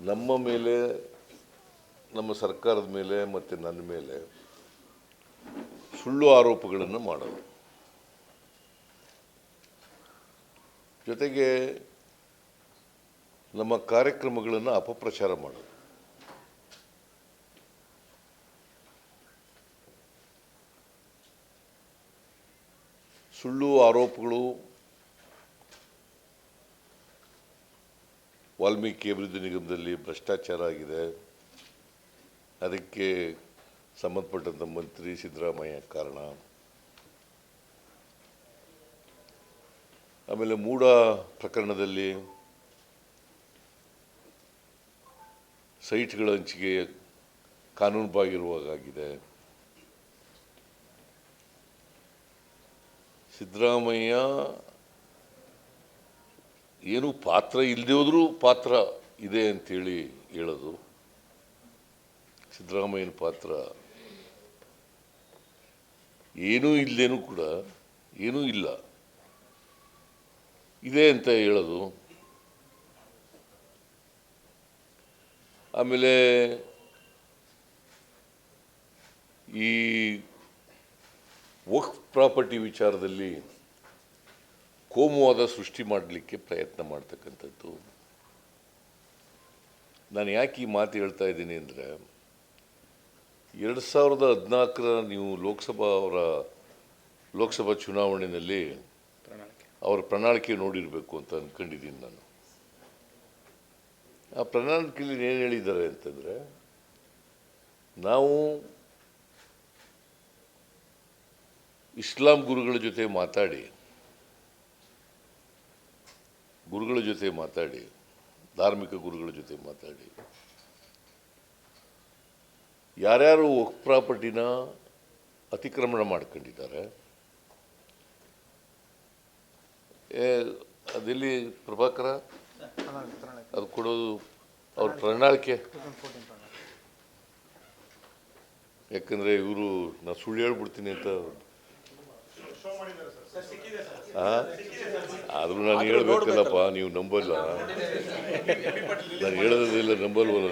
ನಮ್ಮ ಮೇಲೆ, ನಮ್ಮ ಸರ್ಕಾರದ ಮೇಲೆ ಮತ್ತು ನನ್ನ ಮೇಲೆ ಸುಳ್ಳು ಆರೋಪಗಳನ್ನು ಮಾಡೋದು. ಜೊತೆಗೆ ನಮ್ಮ ಕಾರ್ಯಕ್ರಮಗಳನ್ನು ಅಪಪ್ರಚಾರ ಮಾಡೋದು. ಸುಳ್ಳು ಆರೋಪಗಳು ವಾಲ್ಮೀಕಿ ಅಭಿವೃದ್ಧಿ ನಿಗಮದಲ್ಲಿ ಭ್ರಷ್ಟಾಚಾರ ಆಗಿದೆ. ಅದಕ್ಕೆ ಸಂಬಂಧಪಟ್ಟಂಥ ಮಂತ್ರಿ ಸಿದ್ದರಾಮಯ್ಯ ಕಾರಣ. ಆಮೇಲೆ ಮೂಡ ಪ್ರಕರಣದಲ್ಲಿ ಸೈಟ್ಗಳ ಹಂಚಿಕೆ ಕಾನೂನುಬಾಗಿರುವಾಗಿದೆ ಸಿದ್ದರಾಮಯ್ಯ ಏನು ಪಾತ್ರ ಇಲ್ಲದೆ ಹೋದರೂ ಪಾತ್ರ ಇದೆ ಅಂತೇಳಿ ಹೇಳೋದು. ಸಿದ್ದರಾಮಯ್ಯನ ಪಾತ್ರ ಏನೂ ಇಲ್ಲದೇನೂ ಕೂಡ ಏನೂ ಇಲ್ಲ. ಇದೆ ಅಂತ ಹೇಳೋದು. ಆಮೇಲೆ ಈ ವಕ್ ಪ್ರಾಪರ್ಟಿ ವಿಚಾರದಲ್ಲಿ ಕೋಮುವಾದ ಸೃಷ್ಟಿ ಮಾಡಲಿಕ್ಕೆ ಪ್ರಯತ್ನ ಮಾಡ್ತಕ್ಕಂಥದ್ದು. ನಾನು ಯಾಕೆ ಈ ಮಾತು ಹೇಳ್ತಾ ಇದ್ದೀನಿ ಅಂದರೆ, ಎರಡು ಸಾವಿರದ ಹದಿನಾಲ್ಕರ ನೀವು ಲೋಕಸಭಾ ಅವರ ಲೋಕಸಭಾ ಚುನಾವಣೆಯಲ್ಲಿ ಅವರ ಪ್ರಣಾಳಿಕೆ ನೋಡಿರಬೇಕು ಅಂತ ಅಂದ್ಕೊಂಡಿದ್ದೀನಿ ನಾನು. ಆ ಪ್ರಣಾಳಿಕೆಯಲ್ಲಿ ಏನು ಹೇಳಿದ್ದಾರೆ ಅಂತಂದರೆ, ನಾವು ಇಸ್ಲಾಂ ಗುರುಗಳ ಜೊತೆ ಮಾತಾಡಿ ಗುರುಗಳ ಜೊತೆ ಮಾತಾಡಿ, ಧಾರ್ಮಿಕ ಗುರುಗಳ ಜೊತೆ ಮಾತಾಡಿ ಯಾರ್ಯಾರು ವಕ್ ಪ್ರಾಪರ್ಟಿನ ಅತಿಕ್ರಮಣ ಮಾಡ್ಕೊಂಡಿದ್ದಾರೆ ಅದೆಲ್ಲಿ ಪ್ರಭಾಕರ ಅದು ಕೊಡೋದು ಅವ್ರ ಪ್ರಣಾಳಿಕೆ ಯಾಕಂದರೆ ಇವರು ನಾನು ಸುಳ್ಳು ಹೇಳ್ಬಿಡ್ತೀನಿ ಅಂತ? ಆದ್ರೂ ನಾನು ಹೇಳ್ಬೇಕಲ್ಲಪ್ಪ ನೀವು ನಂಬಲ್ಲ ನಾನು ಹೇಳೋದಿಲ್ಲ ನಂಬಲ್ವಲ್ಲ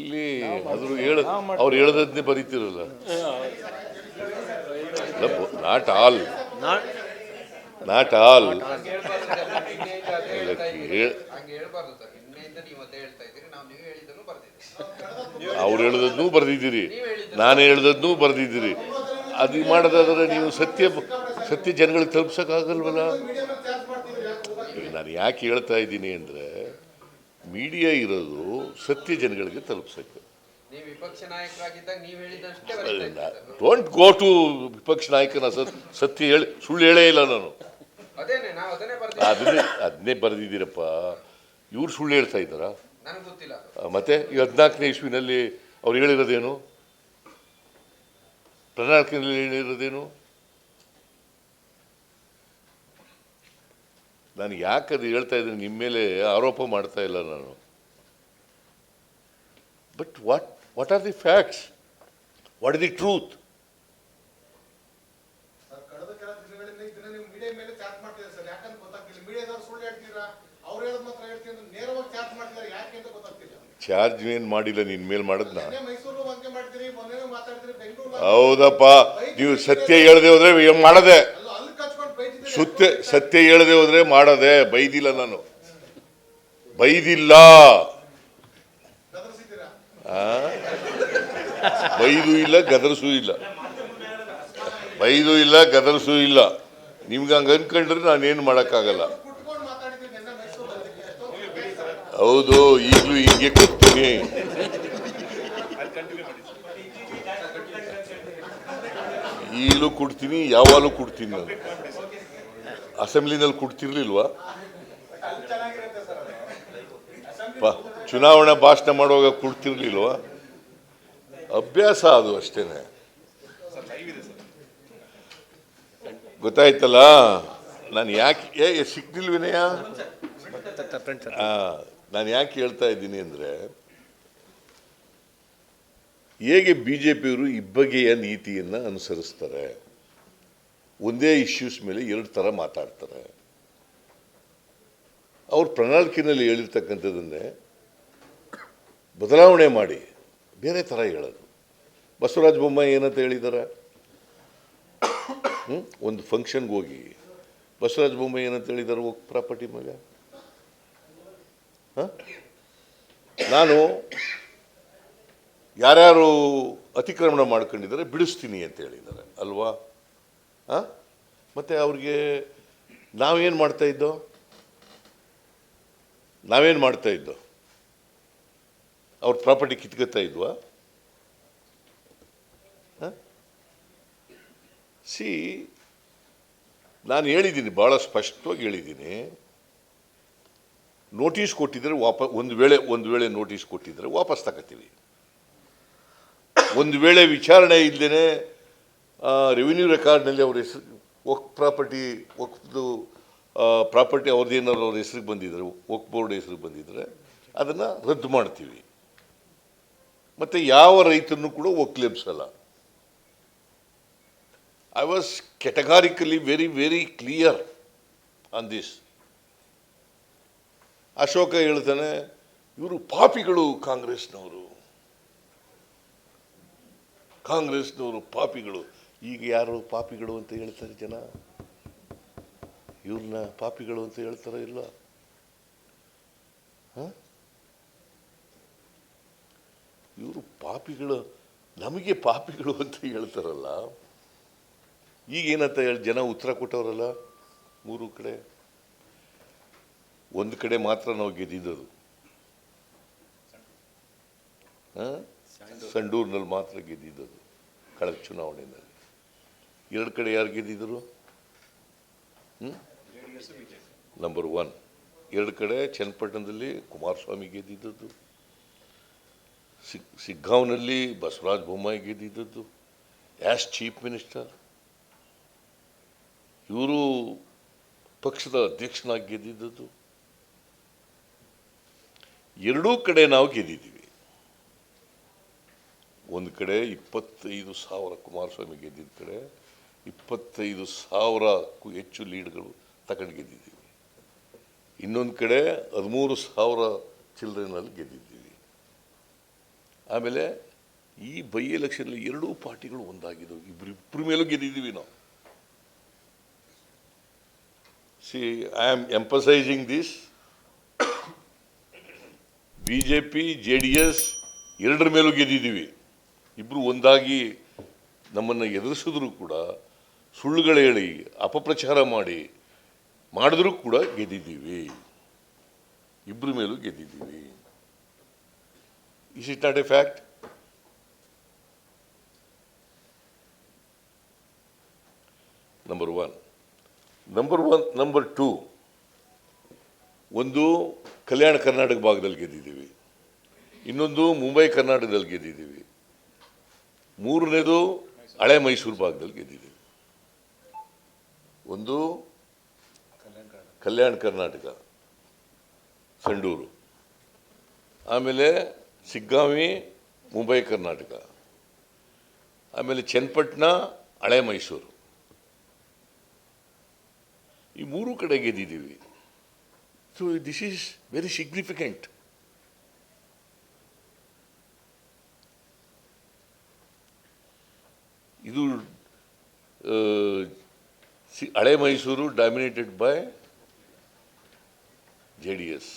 ಇಲ್ಲಿ ಆದ್ರೂ ಹೇಳ ಅವ್ರು ಹೇಳದನ್ನೇ ಬರೀತಿರಲ್ಲ ನಾಟ್ ಆಲ್ ನಾಟ್ ಆಲ್ ಅವ್ರು ಹೇಳದನ್ನೂ ಬರ್ದಿದ್ದೀರಿ ನಾನು ಹೇಳ್ದದ್ನೂ ಬರೆದಿದ್ದೀರಿ ಅದು ಮಾಡೋದಾದ್ರೆ ನೀವು ಸತ್ಯ ಸತ್ಯ ಜನಗಳಿಗೆ ತಲುಪ್ಸೋಕ್ಕಾಗಲ್ವಲ್ಲ? ನಾನು ಯಾಕೆ ಹೇಳ್ತಾ ಇದ್ದೀನಿ ಅಂದರೆ ಮೀಡಿಯಾ ಇರೋದು ಸತ್ಯ ಜನಗಳಿಗೆ ತಲುಪ್ಸಕ್ಕೆ. ಡೋಂಟ್ ಗೋ ಟು ವಿಪಕ್ಷ ನಾಯಕನ ಸತ್ ಸತ್ಯ ಹೇಳಿ ಸುಳ್ಳು ಹೇಳೇ ಇಲ್ಲ ನಾನು. ಅದನ್ನೇ ಅದನ್ನೇ ಬರೆದಿದ್ದೀರಪ್ಪ. ಇವ್ರು ಸುಳ್ಳು ಹೇಳ್ತಾ ಇದ್ದಾರಾ? ಮತ್ತೆ ಈ ಹದಿನಾಲ್ಕನೇ ಇಸ್ವಿನಲ್ಲಿ ಅವ್ರು ಹೇಳಿರೋದೇನು? ಪ್ರಣಾಳಿಕೆಯಲ್ಲಿ ಹೇಳಿರೋದೇನು? ನಾನು ಯಾಕೆ ಅದು ಹೇಳ್ತಾ ಇದ್ದೀನಿ? ನಿಮ್ಮ ಮೇಲೆ ಆರೋಪ ಮಾಡ್ತಾ ಇಲ್ಲ ನಾನು. But what what are the facts what is the truth charge ಏನು ಮಾಡಿಲ್ಲ? ನಿನ್ನ ಮೇಲೆ ಮಾಡಿದ್ನ? ಹೌದಪ್ಪ ನೀವು ಸತ್ಯ ಹೇಳದೆ ಹೋದ್ರೆ ಮಾಡದೆ? ಸುತ್ತೆ ಸತ್ಯ ಹೇಳದೆ ಹೋದ್ರೆ ಮಾಡದೆ ಬೈದಿಲ್ಲ ನಾನು. ಬೈದಿಲ್ಲ? ಬೈದು ಇಲ್ಲ ಗದರ್ಸೂ ಇಲ್ಲ. ಬೈದು ಇಲ್ಲ ಗದರ್ಸೂ ಇಲ್ಲ. ನಿಮ್ಗೆ ಹಂಗ ಅನ್ಕೊಂಡ್ರೆ ನಾನೇನು ಮಾಡೋಕ್ಕಾಗಲ್ಲ. ಹೌದು ಈಗಲೂ ಹೀಗೆ ಕೊಡ್ತೀನಿ. ಈಗಲೂ ಕೊಡ್ತೀನಿ ಯಾವಾಗಲೂ ಕೊಡ್ತೀನಿ ನಾನು. ಅಸೆಂಬ್ಲಿನಲ್ಲಿ ಕೊಡ್ತಿರ್ಲಿಲ್ವಾ? ಪ ಚುನಾವಣಾ ಭಾಷಣ ಮಾಡುವಾಗ ಕೊಡ್ತಿರ್ಲಿಲ್ವಾ? ಅಭ್ಯಾಸ ಅದು ಸರ್ ಗೊತ್ತಾಯ್ತಲ್ಲ? ನಾನು ಯಾಕೆ ಏ ಸಿಕ್ತಿಲ್ ವಿನಯ ನಾನು ಯಾಕೆ ಹೇಳ್ತಾ ಇದ್ದೀನಿ ಅಂದರೆ ಹೇಗೆ ಬಿ ಜೆ ಪಿಯವರು ಇಬ್ಬಗೆಯ ನೀತಿಯನ್ನು ಅನುಸರಿಸ್ತಾರೆ? ಒಂದೇ ಇಶ್ಯೂಸ್ ಮೇಲೆ ಎರಡು ಥರ ಮಾತಾಡ್ತಾರೆ. ಅವ್ರ ಪ್ರಣಾಳಿಕೆಯಲ್ಲಿ ಹೇಳಿರ್ತಕ್ಕಂಥದ್ದನ್ನೇ ಬದಲಾವಣೆ ಮಾಡಿ, ಬೇರೆ ಥರ ಹೇಳೋದು. ಬಸವರಾಜ ಬೊಮ್ಮಾಯಿ ಏನಂತ ಹೇಳಿದ್ದಾರೆ? ಒಂದು ಫಂಕ್ಷನ್ಗೆ ಹೋಗಿ. ಬಸವರಾಜ ಬೊಮ್ಮಾಯಿ ಏನಂತ ಹೇಳಿದ್ದಾರೆ ಹೋಗಿ ಪ್ರಾಪರ್ಟಿ ಮಗ ಹಾಂ? ನಾನು ಯಾರ್ಯಾರು ಅತಿಕ್ರಮಣ ಮಾಡ್ಕೊಂಡಿದ್ದಾರೆ ಬಿಡಿಸ್ತೀನಿ ಅಂತ ಹೇಳಿದ್ದಾರೆ, ಅಲ್ವಾ? ಹಾಂ ಮತ್ತು ಅವ್ರಿಗೆ ನಾವೇನು ಮಾಡ್ತಾ ಇದ್ದೋ? ನಾವೇನು ಮಾಡ್ತಾ ಇದ್ದೋ? ಅವ್ರ ಪ್ರಾಪರ್ಟಿ ಕಿತ್ಕೊತಾ ಇದ್ವಾ? ಸಿ, ನಾನು ಹೇಳಿದ್ದೀನಿ ಭಾಳ ಸ್ಪಷ್ಟವಾಗಿ ಹೇಳಿದ್ದೀನಿ. ನೋಟಿಸ್ ಕೊಟ್ಟಿದ್ರೆ ವಾಪ, ಒಂದು ವೇಳೆ ಒಂದು ವೇಳೆ ನೋಟಿಸ್ ಕೊಟ್ಟಿದ್ರೆ ವಾಪಸ್ ತಗೋತೀವಿ. ಒಂದು ವೇಳೆ ವಿಚಾರಣೆ ಇಲ್ಲದೇ ರೆವಿನ್ಯೂ ರೆಕಾರ್ಡ್ನಲ್ಲಿ ಅವ್ರ ಹೆಸರು, ವಕ್ ಪ್ರಾಪರ್ಟಿ, ವಕ್ದು ಪ್ರಾಪರ್ಟಿ ಅವ್ರದ್ದು ಏನಾದ್ರು ಅವ್ರ ಹೆಸ್ರಿಗೆ ಬಂದಿದ್ರೆ, ವಕ್ ಬೋರ್ಡ್ ಹೆಸ್ರಿಗೆ ಬಂದಿದ್ರೆ, ಅದನ್ನು ರದ್ದು ಮಾಡ್ತೀವಿ. ಮತ್ತು ಯಾವ ರೈತರನ್ನು ಕೂಡ ಒಕ್ಲೆಬ್ಸಲ್ಲ I was categorically very very clear on this Ashoka ಹೇಳ್ತಾನೆ, ಇವರು ಪಾಪಿಗಳು ಕಾಂಗ್ರೆಸ್ನವರು. ಕಾಂಗ್ರೆಸ್ನವರು ಪಾಪಿಗಳು. ಈಗ ಯಾರು ಪಾಪಿಗಳು ಅಂತ ಹೇಳ್ತಾರೆ ಜನ? ಇವ್ರನ್ನ ಪಾಪಿಗಳು ಅಂತ ಹೇಳ್ತಾರ ಇಲ್ಲ? ಇವರು ಪಾಪಿಗಳು, ನಮಗೆ ಪಾಪಿಗಳು ಅಂತ ಹೇಳ್ತಾರಲ್ಲ. ಈಗ ಏನಂತ ಹೇಳಿ ಜನ ಉತ್ತರ ಕೊಟ್ಟವರಲ್ಲ ಮೂರು ಕಡೆ? ಒಂದು ಕಡೆ ಮಾತ್ರ ನಾವು ಗೆದ್ದಿದ್ದದು. ಆ? ಸಂಡೂರಿನಲ್ಲಿ ಮಾತ್ರ ಗೆದ್ದಿದ್ದದು ಕಳೆದ ಚುನಾವಣೆಯಲ್ಲಿ. ಎರಡು ಕಡೆ ಯಾರು ಗೆದ್ದಿದ್ದರು? ನಂಬರ್ ಒನ್ ಎರಡು ಕಡೆ ಚನ್ನಪಟ್ಟಣದಲ್ಲಿ ಕುಮಾರಸ್ವಾಮಿ ಗೆದ್ದಿದ್ದದ್ದು. ಸಿಗ್, ಸಿಗ್ಗಾಂವ್ನಲ್ಲಿ ಬಸವರಾಜ ಬೊಮ್ಮಾಯಿ ಗೆದ್ದಿದ್ದದ್ದು. ಆ್ಯಸ್ ಚೀಫ್ ಮಿನಿಸ್ಟರ್ ಇವರು ಪಕ್ಷದ ಅಧ್ಯಕ್ಷನಾಗಿ ಗೆದ್ದಿದ್ದದ್ದು. ಎರಡೂ ಕಡೆ ನಾವು ಗೆದ್ದಿದ್ದೀವಿ. ಒಂದು ಕಡೆ ಇಪ್ಪತ್ತೈದು ಸಾವಿರ ಕುಮಾರಸ್ವಾಮಿ ಗೆದ್ದಿದ್ದ ಕಡೆ ಇಪ್ಪತ್ತೈದು ಸಾವಿರಕ್ಕೂ ಹೆಚ್ಚು ಲೀಡ್ಗಳು ತಗೊಂಡು ಗೆದ್ದಿದ್ದೀವಿ. ಇನ್ನೊಂದು ಕಡೆ ಹದಿಮೂರು ಸಾವಿರ ಚಿಲ್ಡ್ರನಲ್ಲಿ ಗೆದ್ದಿದ್ದೀವಿ. ಆಮೇಲೆ ಈ ಬೈ ಎಲೆಕ್ಷನಲ್ಲಿ ಎರಡೂ ಪಾರ್ಟಿಗಳು ಒಂದಾಗಿದ್ದವು. ಇಬ್ಬರ ಮೇಲೂ ಗೆದ್ದಿದ್ದೀವಿ ನಾವು. See I am emphasising this B J P J D S ಎರಡರ ಮೇಲೂ ಗೆದ್ದಿದ್ದೀವಿ. ಇಬ್ಬರು ಒಂದಾಗಿ ನಮ್ಮನ್ನು ಎದುರಿಸಿದ್ರು ಕೂಡ ಸುಳ್ಳುಗಳೇಳಿ ಅಪಪ್ರಚಾರ ಮಾಡಿ ಮಾಡಿದ್ರೂ ಕೂಡ ಗೆದ್ದಿದ್ದೀವಿ. ಇಬ್ಬರ ಮೇಲೂ ಗೆದ್ದಿದ್ದೀವಿ. Is it not a fact number one number one number two ಒಂದು ಕಲ್ಯಾಣ ಕರ್ನಾಟಕ ಭಾಗದಲ್ಲಿ ಗೆದ್ದಿದ್ದೀವಿ. ಇನ್ನೊಂದು ಮುಂಬೈ ಕರ್ನಾಟಕದಲ್ಲಿ ಗೆದ್ದಿದ್ದೀವಿ. ಮೂರನೇದು ಹಳೆ ಮೈಸೂರು ಭಾಗದಲ್ಲಿ ಗೆದ್ದಿದ್ದೀವಿ ಒಂದು ಕಲ್ಯಾಣ ಕರ್ನಾಟಕ, ಸಂಡೂರು. ಆಮೇಲೆ ಸಿಗ್ಗಾಂವಿ ಮುಂಬೈ ಕರ್ನಾಟಕ. ಆಮೇಲೆ ಚನ್ನಪಟ್ಟಣ, ಹಳೆ ಮೈಸೂರು. ಈ ಮೂರು ಕಡೆ ಗೆದ್ದಿದ್ದೀವಿ. So this is very significant ಇದು ಹಳೆ Mysuru dominated by J D S